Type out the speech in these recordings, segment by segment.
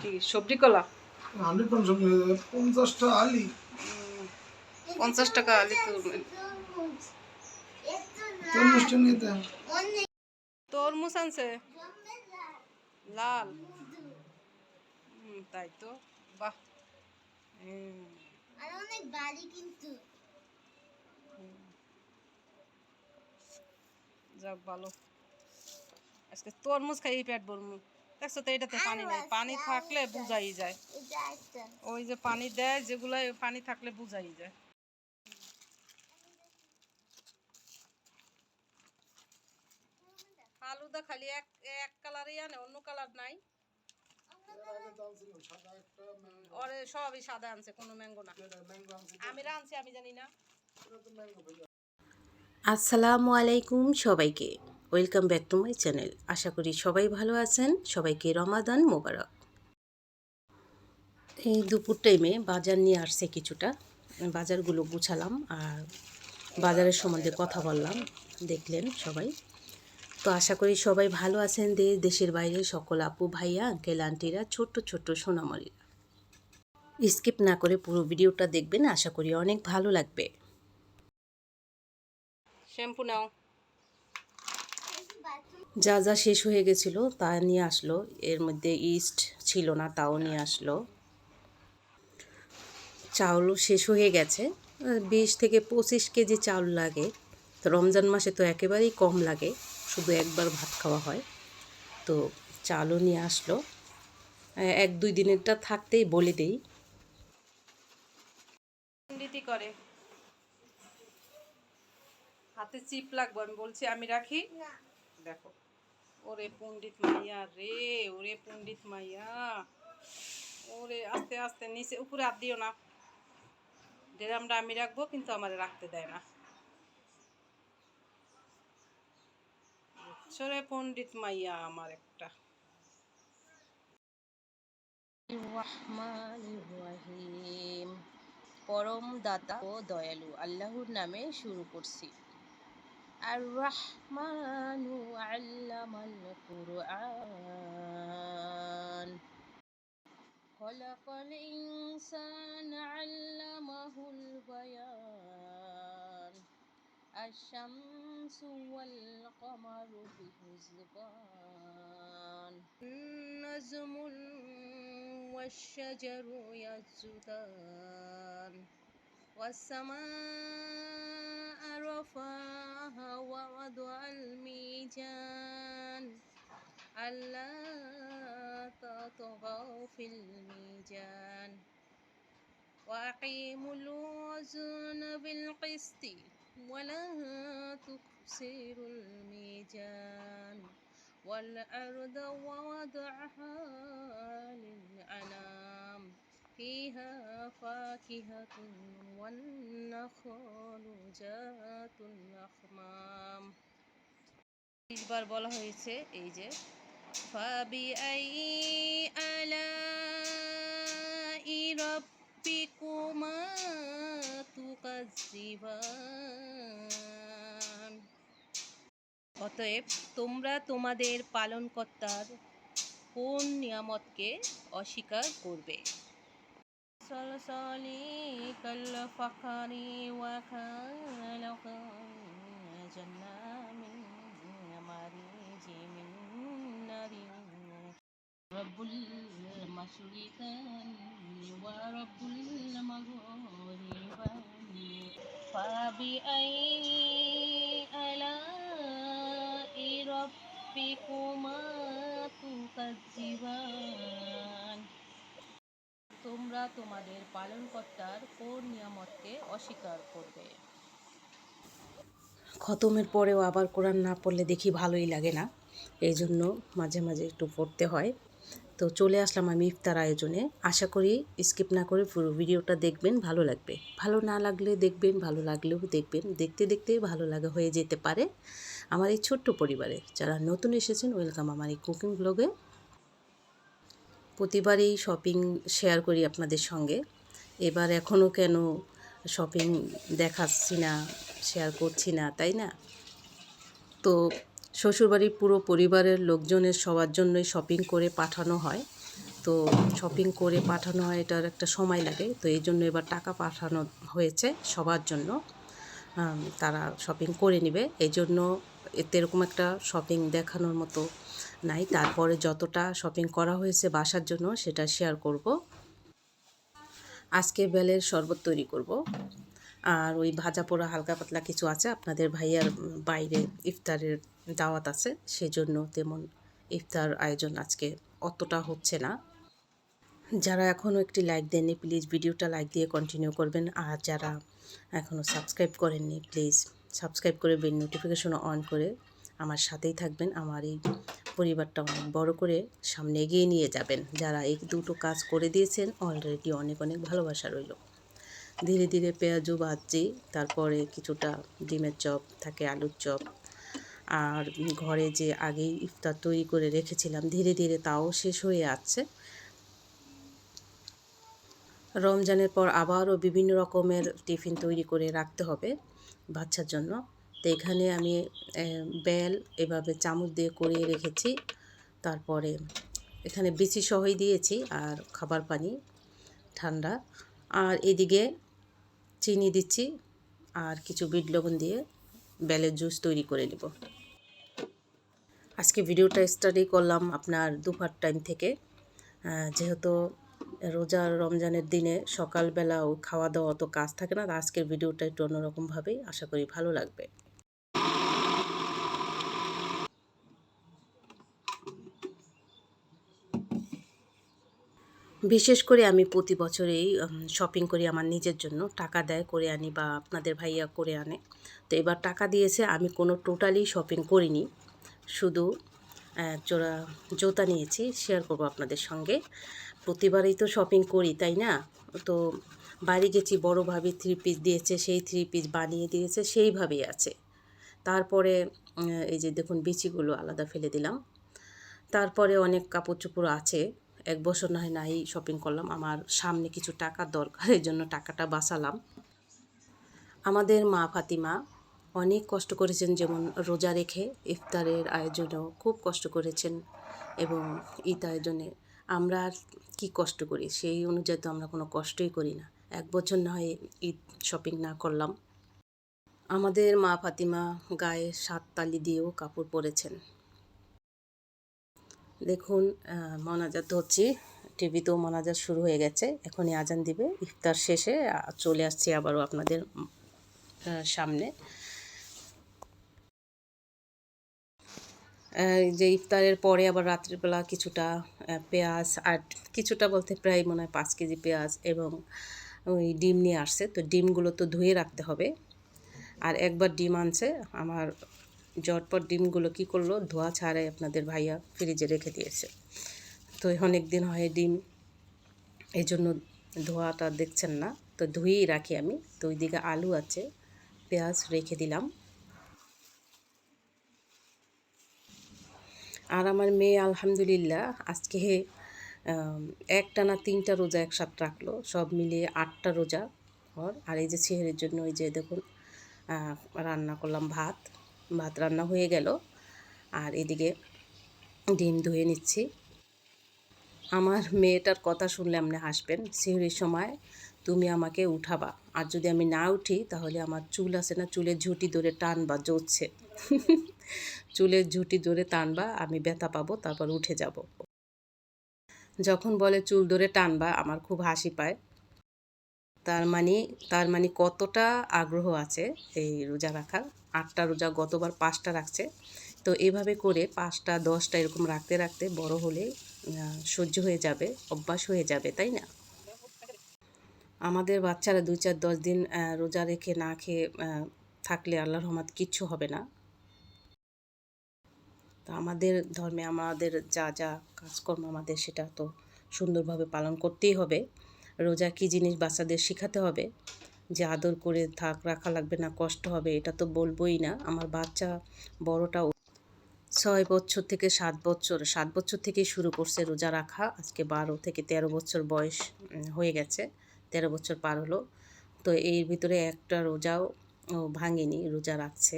কি সবজি কলা? হান্ড্রেড পার্সেন্ট পঞ্চাশটা আলি। পঞ্চাশ টাকা আলি দেন। তরমুজ আনছে? লাল। হুম, তাই তো। বাহ। অনেক বাড়ি কিন্তু। যাক ভালো। আজকে তরমুজ খাই পেট ভরমু। দেখছ তো এটাতে পানি নাই। পানি থাকলে বুঝাই যায়। ওই যে পানি দেয় যেগুলো পানি থাকলে বুঝাই যায়। খালি এক এক কালারই আনে অন্য কালার নাই। ওরে সবই সাদা আনছে কোনো ম্যাঙ্গো না। আমি আনছি আমি জানি না। আসসালামু আলাইকুম সবাইকে। Welcome back to my channel. আশা করি সবাই ভালো আছেন। সবাইকে রমাদান মোবারক। এই দুপুর টাইমে বাজার নিয়ে আসছে কিছুটা। বাজারগুলো গুছালাম আর বাজারের সম্বন্ধে কথা বললাম। দেখলেন সবাই। তো আশা করি সবাই ভালো আছেন দেশ দেশের বাইরে সকল আপু, ভাইয়া আঙ্কেল আন্টিরা ছোট্ট ছোট্ট সোনামরিরা স্কিপ না করে পুরো ভিডিওটা দেখবেন। আশা করি অনেক ভালো লাগবে। শ্যাম্পু নাও। যা যা শেষ হয়ে গেছিল তা নিয়ে আসলো। এর মধ্যে ইস্ট ছিল না তাও নিয়ে আসলো। চাউলও শেষ হয়ে গেছে। বিশ থেকে পঁচিশ কেজি চাউল লাগে। তো রমজান মাসে তো একেবারেই কম লাগে শুধু একবার ভাত খাওয়া হয়। তো চালও নিয়ে আসলো। এক দুই দিনেরটা থাকতেই বলে দেই। করে। হাতে চিপ লাগবে আমি বলছি আমি রাখি। দেখো। ওরে পণ্ডিত মাইয়া রে, ওরে পণ্ডিত মাইয়া। ওরে আস্তে আস্তে নিচে, উপরে হাত দিও না। ড্রামটা আমি রাখব, কিন্তু আমার রাখতে দেয় না। চরে পণ্ডিত মাইয়া আমার একটা। পরম দাতা ও দয়ালু, আল্লাহর নামে শুরু করছি। الرحمن علم القرآن. خلق الإنسان علمه البيان. الشمس والقمر بحسبان. النجم والشجر يسجدان. والسماء في الميزان وأقيموا الوزن بالقسط ولا تخسروا الميزان والأرض ووضعها للأنام فيها فاكهة والنخل ذات الأخمام বার বলা হয়েছে এই যে فبأي آلاء ربكما تكذبان অতএব তোমরা তোমাদের পালনকর্তার কোন নিয়ামতকে অস্বীকার করবে সলসলি কাল্লাফাকারি وخلق جنة من مريج من نار رب المشرقين ورب المغربين فبأي آلاء ربكما تكذبان তোমরা তোমাদের পালনকর্তার কোন নিয়ামতকে অস্বীকার করবে খতমের পরেও আবার কোরআন না পড়লে দেখি ভালোই লাগে না এই জন্য মাঝে মাঝে একটু পড়তে হয়। তো চলে আসলাম আমি ইফতার আয়োজনে। আশা করি স্কিপ না করে পুরো ভিডিওটা দেখবেন, ভালো লাগবে। ভালো না লাগলে দেখবেন, ভালো লাগলেও দেখবেন। দেখতে দেখতে ভালো লাগা হয়ে যেতে পারে। আমার এই ছোট্ট পরিবারে যারা নতুন এসেছেন, ওয়েলকাম আমার এই কুকিং ব্লগে। প্রতিবারই শপিং শেয়ার করি আপনাদের সঙ্গে। এবার এখনও কেন শপিং দেখাচ্ছি না, শেয়ার করছি না, তাই না? তো শ্বশুরবাড়ির পুরো পরিবারের লোকজনের সবার জন্যই শপিং করে পাঠানো হয়। তো শপিং করে পাঠানো হয়, এটার একটা সময় লাগে। তো এই জন্য এবার টাকা পাঠানো হয়েছে সবার জন্য। তারা শপিং করে নেবে। এই জন্য এতে এরকম একটা শপিং দেখানোর মতো নাই। তারপরে যতটা শপিং করা হয়েছে বাসার জন্য সেটা শেয়ার করব। আজকে বেলের শরবত তৈরি করব। আর ওই ভাজা পোড়া হালকা পাতলা কিছু আছে। আপনাদের ভাইয়ার বাইরে ইফতারের দাওয়াত আছে, সেজন্য তেমন ইফতার আয়োজন আজকে অতটা হচ্ছে না। যারা এখনও একটি লাইক দেননি প্লিজ ভিডিওটা লাইক দিয়ে কন্টিনিউ করবেন। আর যারা এখনও সাবস্ক্রাইব করেননি প্লিজ সাবস্ক্রাইব করে বেল নোটিফিকেশন অন করে আমার সাথেই থাকবেন। আমার এই পরিবারটা অনেক বড় করে সামনে এগিয়ে নিয়ে যাবেন। যারা এই দুটো কাজ করে দিয়েছেন অলরেডি অনেক অনেক ভালোবাসা রইল। ধীরে ধীরে পেঁয়াজও ভাজছি, তারপরে কিছুটা ডিমের চপ থাকে, আলুর চপ আর ঘরে যে আগেই ইফতার তৈরি করে রেখেছিলাম, ধীরে ধীরে তাও শেষ হয়ে আসছে রমজানের পর আবারও বিভিন্ন রকমের টিফিন তৈরি করে রাখতে হবে বাচ্চার জন্য। তো এখানে আমি বেল এভাবে চামচ দিয়ে করিয়ে রেখেছি। তারপরে এখানে বিচি সহই দিয়েছি আর খাবার পানি ঠান্ডা। আর এদিকে চিনি দিচ্ছি আর কিছু বিট লবণ দিয়ে বেলের জুস তৈরি করে নেব। আজকে ভিডিওটা স্টাডি করলাম আপনার দুপুর টাইম থেকে। যেহেতু রোজা রমজানের দিনে সকালবেলা ও খাওয়া দাওয়া অত কাজ থাকে না আজকের ভিডিওটা একটু অন্যরকমভাবেই আশা করি ভালো লাগবে। বিশেষ করে আমি প্রতি বছরেই শপিং করি আমার নিজের জন্য, টাকা দেয় করে আনি বা আপনাদের ভাইয়া করে আনে। তো এবার টাকা দিয়েছে, আমি কোনো টোটালি শপিং করিনি। শুধু জোড়া জুতা নিয়েছি শেয়ার করব আপনাদের সঙ্গে। প্রতিবারই তো শপিং করি, তাই না? তো বাইরে গেছি বড়োভাবে থ্রি পিস দিয়েছে, সেই থ্রি পিস বানিয়ে দিয়েছে, সেইভাবেই আছে। তারপরে এই যে দেখুন, বিচিগুলো আলাদা ফেলে দিলাম। তারপরে অনেক কাপড় চোপড় আছে। এক বছর নয় নাই শপিং করলাম। আমার সামনে কিছু টাকার দরকার এই জন্য টাকাটা বাঁচালাম। আমাদের মা ফাতিমা অনেক কষ্ট করেছেন, যেমন রোজা রেখে ইফতারের আয়োজনেও খুব কষ্ট করেছেন এবং ঈদ আয়োজনে। আমরা আর কী কষ্ট করি? সেই অনুযায়ী তো আমরা কোনো কষ্টই করি না। এক বছর না হয় ঈদ শপিং না করলাম। আমাদের মা ফাতিমা গায়ে সাত তালি দিয়েও কাপড় পরেছেন। দেখুন মনাজাত হচ্ছি। টিভিতেও মনাজাত শুরু হয়ে গেছে। এখনই আজান দিবে। ইফতার শেষে চলে আসছি আবারও আপনাদের সামনে। যে ইফতারের পরে আবার রাত্রিবেলা কিছুটা পেঁয়াজ আর কিছুটা বলতে প্রায় মনে হয় পাঁচ কেজি পেঁয়াজ এবং ওই ডিম নিয়ে আসছে। তো ডিমগুলো তো ধুয়ে রাখতে হবে। আর একবার ডিম আনছে, আমার জটপট ডিমগুলো কি করল? ধোয়া ছাড়াই আপনাদের ভাইয়া ফ্রিজে রেখে দিয়েছে। তো অনেক দিন হয় ডিম এই জন্য ধোয়াটা দেখছেন না। তো ধুয়েই রাখি আমি। তো ওইদিকে আলু আছে, পেঁয়াজ রেখে দিলাম। আর আমার মেয়ে, আলহামদুলিল্লাহ, আজকে একটা না তিনটা রোজা একসাথে রাখল। সব মিলিয়ে আটটা রোজা ওর আর এই যে ছেলের জন্য ওই যে দেখুন রান্না করলাম ভাত। ভাত রান্না হয়ে গেল। আর এদিকে ডিম ধুয়ে নিচ্ছি। আমার মেয়েটার কথা শুনলে আপনি হাসবেন। সিঁড়ির সময় তুমি আমাকে উঠাবা। আর যদি আমি না উঠি, তাহলে আমার চুল আছে না, চুলের ঝুঁটি ধরে টানবা, জ্বলছে। চুলের ঝুঁটি ধরে টানবা, আমি ব্যথা পাবো, তারপর উঠে যাব। যখন বলে চুল ধরে টানবা, আমার খুব হাসি পায়। তার মানে তার মানে কতটা আগ্রহ আছে এই রোজা রাখার? আটটা রোজা গতবার পাঁচটা রাখছে। তো এভাবে করে পাঁচটা, দশটা এরকম রাখতে রাখতে বড় হলে সহ্য হয়ে যাবে, অভ্যাস হয়ে যাবে, তাই না? আমাদের বাচ্চারা দুই চার, দশ দিন রোজা রেখে না খেয়ে থাকলে আল্লাহর রহমত কিচ্ছু হবে না। তো আমাদের ধর্মে আমাদের যা যা কাজকর্ম আমাদের সেটা তো সুন্দরভাবে পালন করতেই হবে। রোজা কী জিনিস বাচ্চাদের শেখাতে হবে? যে আদর করে থাক, রাখা লাগবে না, কষ্ট হবে, এটা তো বলবোই না। আমার বাচ্চা বড়টাও ছয় বছর থেকে সাত বছর সাত বছর থেকেই শুরু করছে রোজা রাখা। আজকে বারো থেকে তেরো বছর বয়স হয়ে গেছে, তেরো বছর পার হলো। তো এর ভিতরে একটা রোজাও ভাঙেনি, রোজা রাখছে।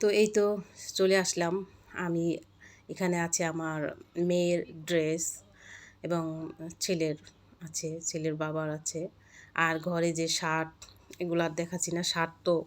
তো এই তো চলে আসলাম। আমি এখানে আছে আমার মেয়ের ড্রেস এবং ছেলের আছে, ছেলের বাবার আছে। আর ঘরে যে শার্ট, এগুলো আর দেখাচ্ছি না, শার্ট তো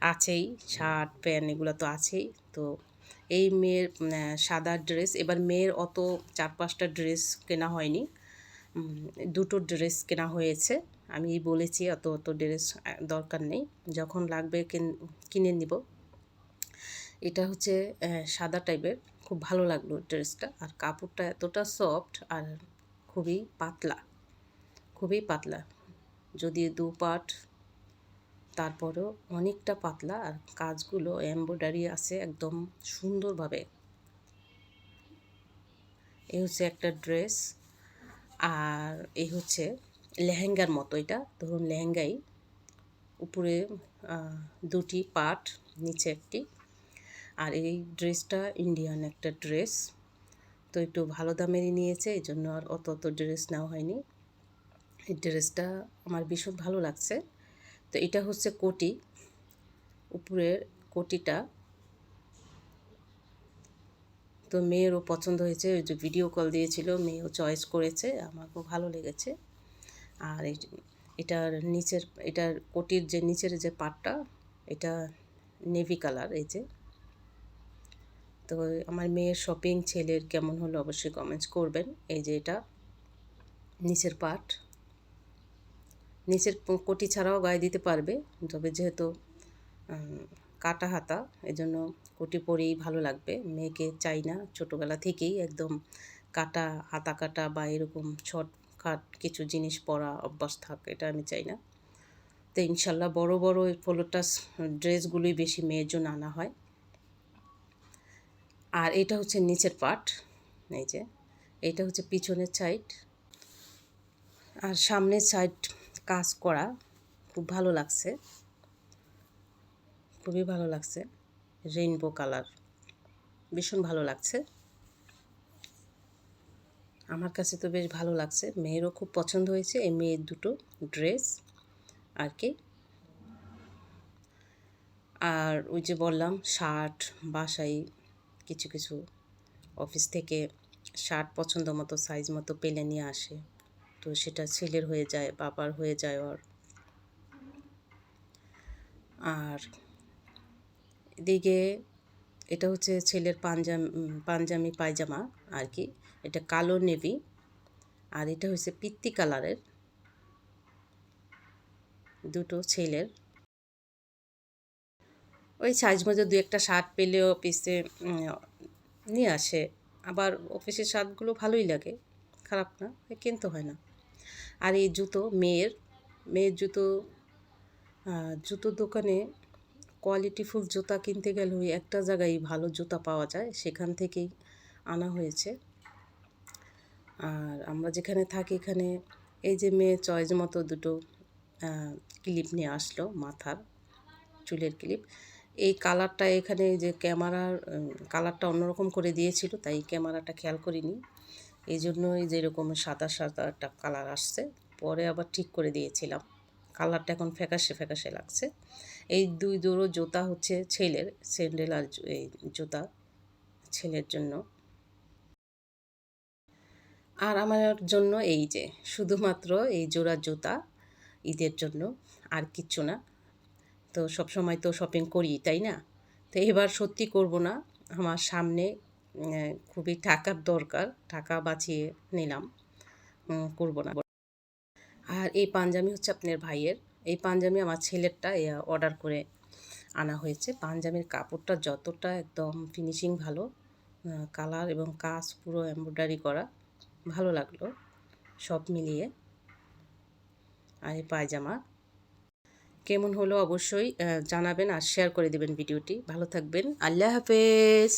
আছেই, শার্ট, প্যান্ট এগুলো তো আছেই। তো এই মেয়ের সাদা ড্রেস, এবার মেয়ের অত চার পাঁচটা ড্রেস কেনা হয়নি। দুটো ড্রেস কেনা হয়েছে। আমি বলেছি অত অত ড্রেস দরকার নেই। যখন লাগবে কিন- কিনে নিব। এটা হচ্ছে সাদা টাইপের। খুব ভালো লাগল ড্রেসটা। আর কাপড়টা এতটা সফট আর খুবই পাতলা। খুবই পাতলা। যদি দু পাট, তারপরেও অনেকটা পাতলা। আর কাজগুলো এমব্রয়ডারি আছে একদম সুন্দরভাবে। এই হচ্ছে একটা ড্রেস। আর এই হচ্ছে লেহেঙ্গার মতো এটা। ধরুন লেহেঙ্গাই। উপরে দুটি পাট, নিচে একটি। আর এই ড্রেসটা ইন্ডিয়ান একটা ড্রেস। তো একটু ভালো দামেরই নিয়েছে, এই জন্য আর অত অত ড্রেস নেওয়া হয়নি। এই ড্রেসটা আমার ভীষণ ভালো লাগছে। তো এটা হচ্ছে কোটি। উপরের কোটিটা। তো মেয়েরও পছন্দ হয়েছে, ওই যে ভিডিও কল দিয়েছিল, মেয়েও চয়েস করেছে, আমাকেও ভালো লেগেছে। আর এটার নিচের, এটার কোটির যে নিচের যে পাটটা এটা নেভি কালার এই যে। তো আমার মেয়ের শপিং ছেলের কেমন হলো অবশ্যই কমেন্টস করবেন। এই যে এটা, নিচের পাট নিচের কোটি ছাড়াও গায়ে দিতে পারবে, তবে যেহেতু কাটা হাতা, এজন্য কোটি পরেই ভালো লাগবে। মেয়েকে চাই না, ছোটোবেলা থেকেই একদম কাটা হাতা কাটা বা এরকম শর্ট কাট কিছু জিনিস পরা অভ্যাস থাক, এটা আমি চাই না। তো ইনশাল্লাহ বড় বড় ফলোটাস ড্রেসগুলোই বেশি মেয়ের জন্য আনা হয়। আর এটা হচ্ছে নিচের পাট, এই যে। এটা হচ্ছে পিছনের সাইড আর সামনের সাইড কাজ করা খুব ভালো লাগছে। খুবই ভালো লাগছে। রেইনবো কালার ভীষণ ভালো লাগছে। আমার কাছে তো বেশ ভালো লাগছে। মেয়েরও খুব পছন্দ হয়েছে। এই মেয়ের দুটো ড্রেস আর কি। আর ওই যে বললাম শার্ট বাসায় কিছু কিছু অফিস থেকে শার্ট পছন্দ মতো সাইজ মতো পেলে নিয়ে আসে। তো সেটা ছেলের হয়ে যায়, বাবার হয়ে যায় ওর। আর এদিকে এটা হচ্ছে ছেলের পাঞ্জাম পাঞ্জামি পায়জামা আর কি। এটা কালো নেভি আর এটা হচ্ছে পিত্তি কালারের দুটো ছেলের। ওই সাইজ মতো দু একটা শার্ট পেলেও অফিসে নিয়ে আসে। আবার অফিসের শার্টগুলো ভালোই লাগে, খারাপ না কিনতে হয় না। আর এই জুতো, মেয়ের মেয়ের জুতো জুতোর দোকানে কোয়ালিটিফুল জুতা কিনতে গেলে ওই একটা জায়গায় ভালো জুতা পাওয়া যায়, সেখান থেকেই আনা হয়েছে। আর আমরা যেখানে থাকি এখানে, এই যে মেয়ে চয়েস মতো দুটো ক্লিপ নিয়ে আসলো, মাথার, চুলের ক্লিপ এই কালারটা এখানে যে ক্যামেরার কালারটা অন্যরকম করে দিয়েছিল, তাই ক্যামেরাটা খেয়াল করিনি। এই জন্যই যেরকম সাদা সাদা একটা কালার আসছে। পরে আবার ঠিক করে দিয়েছিলাম। কালারটা এখন ফ্যাকাশে ফ্যাকাশে লাগছে। এই দুই জোড়ো জুতা হচ্ছে ছেলের, স্যান্ডেল আর এই জুতা ছেলের জন্য। আর আমার জন্য এই যে, শুধুমাত্র এই জোড়া জুতা, ঈদের জন্য আর কিচ্ছু না। তো সব সময় তো শপিং করি, তাই না? তো এবার সত্যি করব না, আমার সামনে খুবই টাকার দরকার, টাকা বাঁচিয়ে নিলাম করব না। আর এই পাঞ্জাবি হচ্ছে আপনার ভাইয়ের, এই পাঞ্জাবি আমার ছেলেরটা অর্ডার করে আনা হয়েছে। পাঞ্জাবির কাপড়টা যতটা একদম ফিনিশিং ভালো কালার এবং কাজ পুরো এমব্রয়ডারি করা, ভালো লাগল, সব মিলিয়ে। আর এই পায়জামা কেমন হলো অবশ্যই জানাবেন আর শেয়ার করে দেবেন ভিডিওটি ভালো থাকবেন। আল্লাহ হাফেজ।